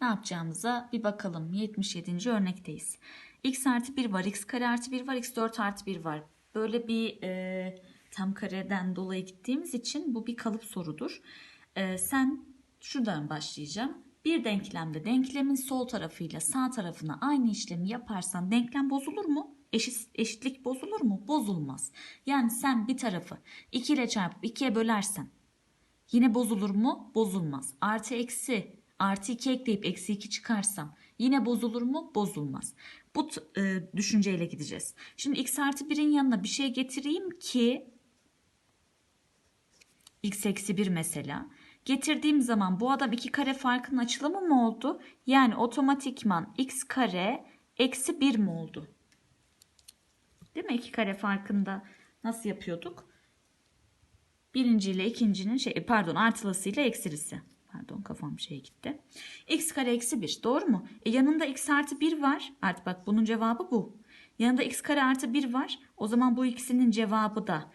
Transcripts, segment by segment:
Ne yapacağımıza bir bakalım. 77. örnekteyiz. x artı 1 var, x kare artı 1 var, x 4 artı 1 var. Böyle bir e, tam kareden dolayı gittiğimiz için bu bir kalıp sorudur. E, sen şuradan başlayacağım. Bir denklemde denklemin sol tarafıyla sağ tarafına aynı işlemi yaparsan denklem bozulur mu? Eşit, eşitlik bozulur mu? Bozulmaz. Yani sen bir tarafı 2 ile çarpıp 2'ye bölersen Yine bozulur mu? Bozulmaz. Artı eksi artı 2 ekleyip eksi 2 çıkarsam yine bozulur mu? Bozulmaz. Bu e, düşünceyle gideceğiz. Şimdi x artı 1'in yanına bir şey getireyim ki x eksi 1 mesela. Getirdiğim zaman bu adam iki kare farkının açılımı mı oldu? Yani otomatikman x kare eksi 1 mi oldu? Değil mi? İki kare farkında nasıl yapıyorduk? Birinci ile ikincinin şey pardon artılısıyla eksilisi. Pardon kafam şey gitti. X kare eksi 1 doğru mu? E yanında x artı 1 var. Artık bak bunun cevabı bu. Yanında x kare artı 1 var. O zaman bu ikisinin cevabı da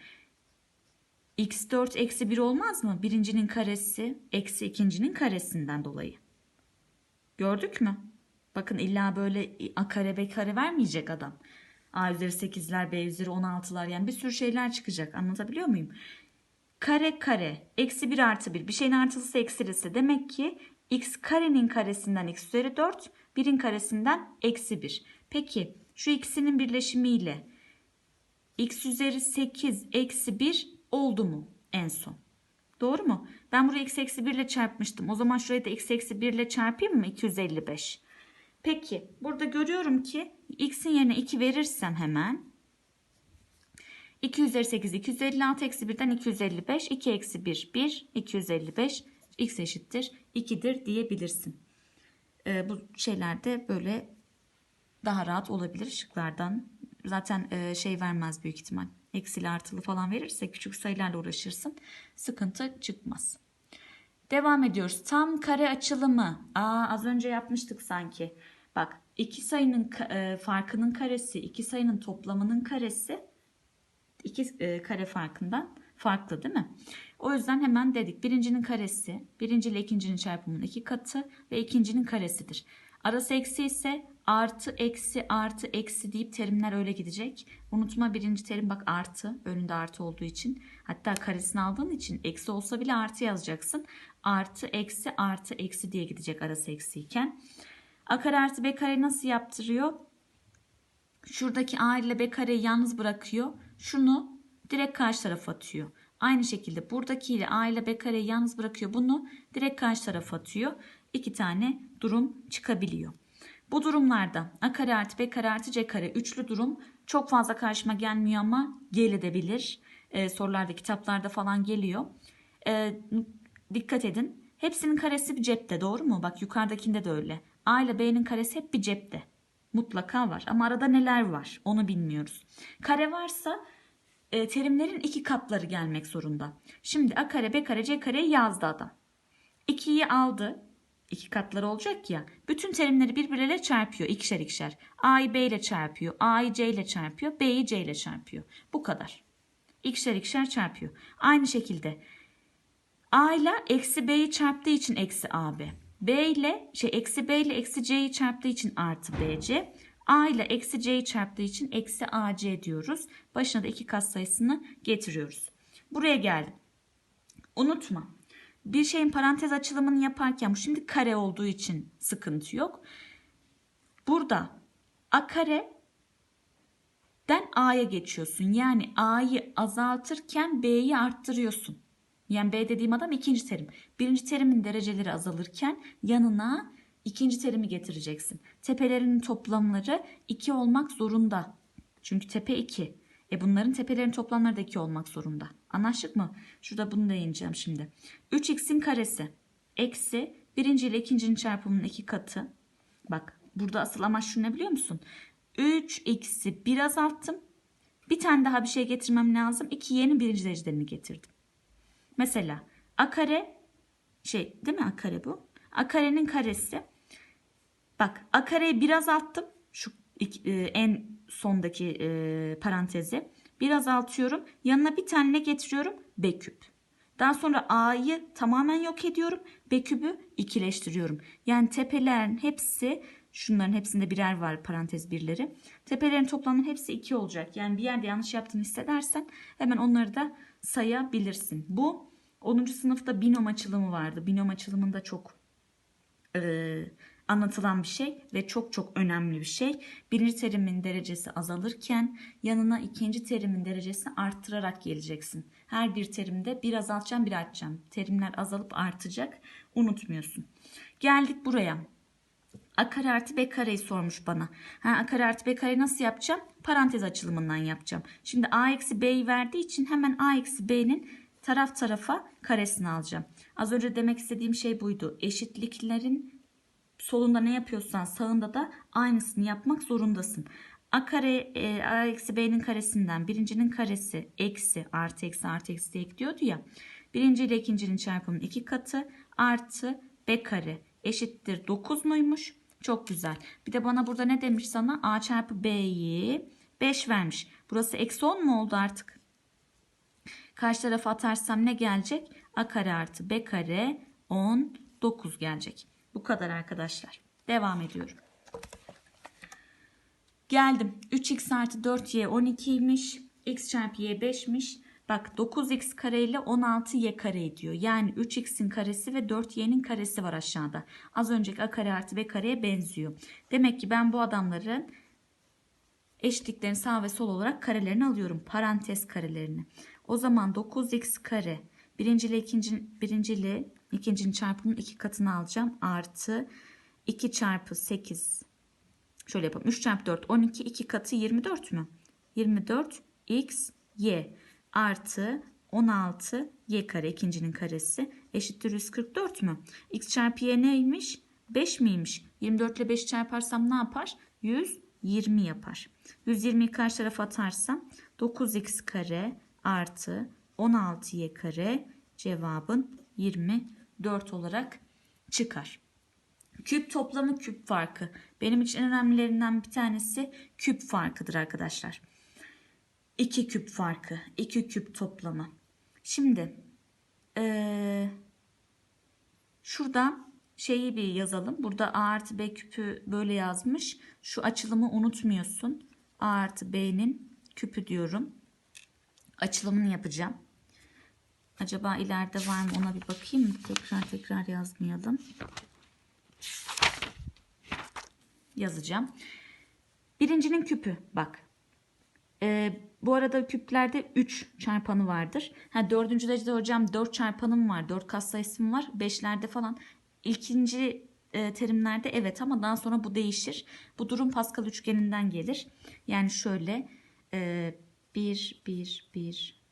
x4 eksi 1 olmaz mı? Birincinin karesi eksi ikincinin karesinden dolayı. Gördük mü? Bakın illa böyle a kare b kare vermeyecek adam. A üzeri 8'ler B üzeri 16'lar yani bir sürü şeyler çıkacak. Anlatabiliyor muyum? Kare kare eksi 1 artı 1 bir şeyin artılısı eksilisi demek ki x karenin karesinden x üzeri 4 1'in karesinden eksi 1. Peki şu ikisinin birleşimiyle x üzeri 8 eksi 1 oldu mu en son? Doğru mu? Ben burayı x eksi 1 ile çarpmıştım. O zaman şurayı da x eksi 1 ile çarpayım mı? 255. Peki burada görüyorum ki x'in yerine 2 verirsem hemen 2 üzeri 8 256 eksi 1'den 255 2 eksi 1 1 255 x eşittir 2'dir diyebilirsin. Ee, bu şeyler de böyle daha rahat olabilir şıklardan. Zaten e, şey vermez büyük ihtimal. Eksili artılı falan verirse küçük sayılarla uğraşırsın. Sıkıntı çıkmaz. Devam ediyoruz. Tam kare açılımı. Aa, az önce yapmıştık sanki. Bak iki sayının e, farkının karesi, iki sayının toplamının karesi iki e, kare farkından farklı değil mi? O yüzden hemen dedik birincinin karesi birinci ile ikincinin çarpımının iki katı ve ikincinin karesidir. Arası eksi ise artı eksi artı eksi deyip terimler öyle gidecek. Unutma birinci terim bak artı önünde artı olduğu için hatta karesini aldığın için eksi olsa bile artı yazacaksın. Artı eksi artı eksi diye gidecek arası eksiyken. A kare artı B kare nasıl yaptırıyor? Şuradaki A ile B kareyi yalnız bırakıyor. Şunu direkt karşı tarafa atıyor. Aynı şekilde buradaki ile A ile B kareyi yalnız bırakıyor. Bunu direkt karşı tarafa atıyor. İki tane durum çıkabiliyor. Bu durumlarda A kare artı B kare artı C kare üçlü durum çok fazla karşıma gelmiyor ama gelebilir. Ee, sorularda kitaplarda falan geliyor. Ee, dikkat edin. Hepsinin karesi bir cepte doğru mu? Bak yukarıdakinde de öyle. A ile B'nin karesi hep bir cepte. Mutlaka var ama arada neler var onu bilmiyoruz. Kare varsa e, terimlerin iki katları gelmek zorunda. Şimdi A kare B kare C kare yazdı adam. 2'yi aldı. iki katları olacak ya. Bütün terimleri birbirleriyle çarpıyor ikişer ikişer. A'yı B ile çarpıyor. A'yı C ile çarpıyor. B'yi C ile çarpıyor. Bu kadar. İkişer ikişer çarpıyor. Aynı şekilde A ile eksi B'yi çarptığı için eksi AB. B ile şey eksi B ile eksi C'yi çarptığı için artı BC. A ile eksi C'yi çarptığı için eksi AC diyoruz. Başına da iki kat sayısını getiriyoruz. Buraya geldim. Unutma. Bir şeyin parantez açılımını yaparken bu şimdi kare olduğu için sıkıntı yok. Burada A kare den A'ya geçiyorsun. Yani A'yı azaltırken B'yi arttırıyorsun. Yani B dediğim adam ikinci terim. Birinci terimin dereceleri azalırken yanına ikinci terimi getireceksin. Tepelerinin toplamları 2 olmak zorunda. Çünkü tepe 2. E bunların tepelerinin toplamları da 2 olmak zorunda. Anlaştık mı? Şurada bunu değineceğim şimdi. 3x'in karesi eksi birinci ile ikincinin çarpımının iki katı. Bak burada asıl amaç şu ne biliyor musun? 3x'i bir azalttım. Bir tane daha bir şey getirmem lazım. 2 yeni birinci derecelerini getirdim. Mesela a kare şey değil mi a kare bu? A karenin karesi. Bak a kareyi biraz azalttım. Şu e, en sondaki e, parantezi. Bir azaltıyorum. Yanına bir tane ne getiriyorum? B küp. Daha sonra A'yı tamamen yok ediyorum. B kübü ikileştiriyorum. Yani tepelerin hepsi şunların hepsinde birer var parantez birleri. Tepelerin toplamının hepsi 2 olacak. Yani bir yerde yanlış yaptığını hissedersen hemen onları da sayabilirsin. Bu 10. sınıfta binom açılımı vardı. Binom açılımında çok e, anlatılan bir şey ve çok çok önemli bir şey. Birinci terimin derecesi azalırken yanına ikinci terimin derecesini arttırarak geleceksin. Her bir terimde bir azaltacağım bir artacağım. Terimler azalıp artacak. Unutmuyorsun. Geldik buraya. A kare artı B kareyi sormuş bana. Ha, A kare artı B kareyi nasıl yapacağım? Parantez açılımından yapacağım. Şimdi A eksi B'yi verdiği için hemen A eksi B'nin taraf tarafa karesini alacağım. Az önce demek istediğim şey buydu. Eşitliklerin solunda ne yapıyorsan sağında da aynısını yapmak zorundasın. A kare e, A eksi B'nin karesinden birincinin karesi eksi artı eksi artı eksi diye gidiyordu ya. Birinci ile ikincinin çarpımının iki katı artı B kare eşittir 9 muymuş? Çok güzel. Bir de bana burada ne demiş sana? A çarpı B'yi 5 vermiş. Burası eksi 10 mu oldu artık? Karşı tarafa atarsam ne gelecek? A kare artı B kare 10 9 gelecek. Bu kadar arkadaşlar. Devam ediyorum. Geldim. 3x artı 4y 12'ymiş. x çarpı y 5'miş. Bak 9x kare ile 16y kare ediyor. Yani 3x'in karesi ve 4y'nin karesi var aşağıda. Az önceki a kare artı b kareye benziyor. Demek ki ben bu adamların eşitliklerini sağ ve sol olarak karelerini alıyorum. Parantez karelerini. O zaman 9x kare birinci ile ikinci, birinci ile ikincinin çarpımının iki katını alacağım. Artı 2 çarpı 8 şöyle yapalım. 3 çarpı 4 12 2 katı 24 mü? 24 x y artı 16 y kare ikincinin karesi eşittir 144 mü? x çarpı y neymiş? 5 miymiş? 24 ile 5 çarparsam ne yapar? 120 yapar. 120'yi karşı tarafa atarsam 9x kare artı 16y kare cevabın 24 olarak çıkar. Küp toplamı küp farkı. Benim için en önemlilerinden bir tanesi küp farkıdır arkadaşlar. 2 küp farkı. 2 küp toplamı. Şimdi ee, şurada şeyi bir yazalım. Burada A artı B küpü böyle yazmış. Şu açılımı unutmuyorsun. A artı B'nin küpü diyorum. Açılımını yapacağım. Acaba ileride var mı ona bir bakayım? Tekrar tekrar yazmayalım. Yazacağım. Birincinin küpü bak. Ee, bu arada küplerde 3 çarpanı vardır. Ha, dördüncü derecede hocam 4 çarpanım var. 4 katsayısım var. 5'lerde falan. İlkinci e, terimlerde evet ama daha sonra bu değişir. Bu durum Pascal üçgeninden gelir. Yani şöyle e, 1, 1, 1,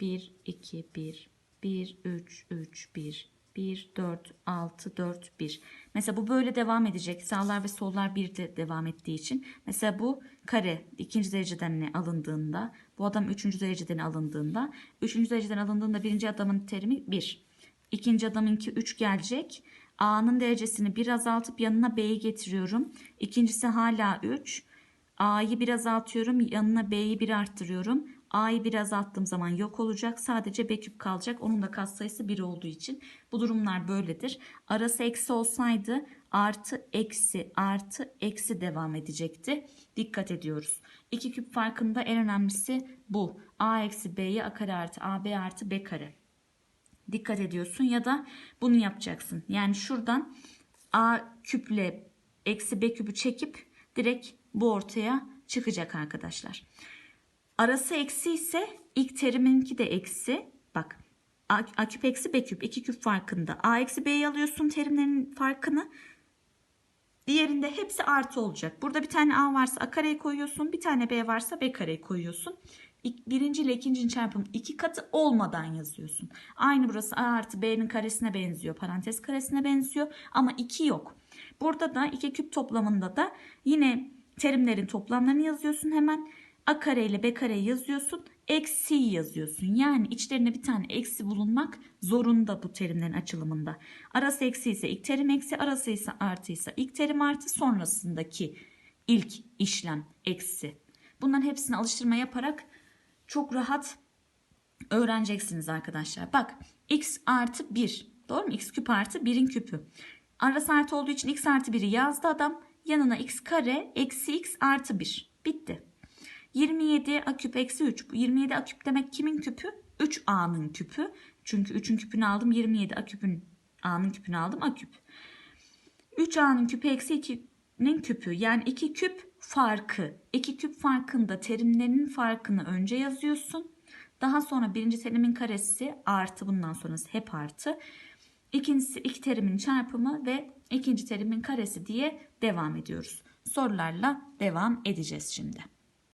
1, 2, 1, 1, 3, 3, 1, 1, 4, 6, 4, 1. Mesela bu böyle devam edecek. Sağlar ve sollar bir de devam ettiği için. Mesela bu kare ikinci dereceden ne alındığında, bu adam üçüncü dereceden alındığında, üçüncü dereceden alındığında birinci adamın terimi 1. İkinci adamınki 3 gelecek. A'nın derecesini bir azaltıp yanına B'yi getiriyorum. İkincisi hala 3. A'yı bir azaltıyorum. Yanına B'yi bir arttırıyorum. A'yı bir azalttığım zaman yok olacak. Sadece B küp kalacak. Onun da katsayısı 1 olduğu için. Bu durumlar böyledir. Arası eksi olsaydı artı eksi artı eksi devam edecekti. Dikkat ediyoruz. İki küp farkında en önemlisi bu. A eksi B'ye A kare artı AB artı B kare. Dikkat ediyorsun ya da bunu yapacaksın. Yani şuradan A küple eksi B küpü çekip direkt bu ortaya çıkacak arkadaşlar. Arası eksi ise ilk teriminki de eksi. Bak A, A küp eksi B küp iki küp farkında. A eksi B'yi alıyorsun terimlerin farkını. Diğerinde hepsi artı olacak. Burada bir tane A varsa A kareyi koyuyorsun. Bir tane B varsa B kareyi koyuyorsun. Birinci ile ikincinin çarpımı iki katı olmadan yazıyorsun. Aynı burası A artı B'nin karesine benziyor. Parantez karesine benziyor. Ama 2 yok. Burada da iki küp toplamında da yine terimlerin toplamlarını yazıyorsun hemen. A kare ile B kare yazıyorsun. Eksi yazıyorsun. Yani içlerinde bir tane eksi bulunmak zorunda bu terimlerin açılımında. Arası eksi ise ilk terim eksi, arası ise artı ise ilk terim artı, sonrasındaki ilk işlem eksi. Bunların hepsini alıştırma yaparak çok rahat öğreneceksiniz arkadaşlar. Bak x artı 1 doğru mu? x küp artı 1'in küpü. Arası artı olduğu için x artı 1'i yazdı adam. Yanına x kare eksi x artı 1. Bitti. 27 a küp eksi 3. Bu 27 a küp demek kimin küpü? 3a'nın küpü. Çünkü 3'ün küpünü aldım. 27 a küpün a'nın küpünü aldım. a küp. 3a'nın küpü eksi 2'nin küpü. Yani 2 küp farkı. 2 küp farkında terimlerinin farkını önce yazıyorsun. Daha sonra birinci terimin karesi artı bundan sonrası hep artı. İkincisi iki terimin çarpımı ve ikinci terimin karesi diye devam ediyoruz. Sorularla devam edeceğiz şimdi.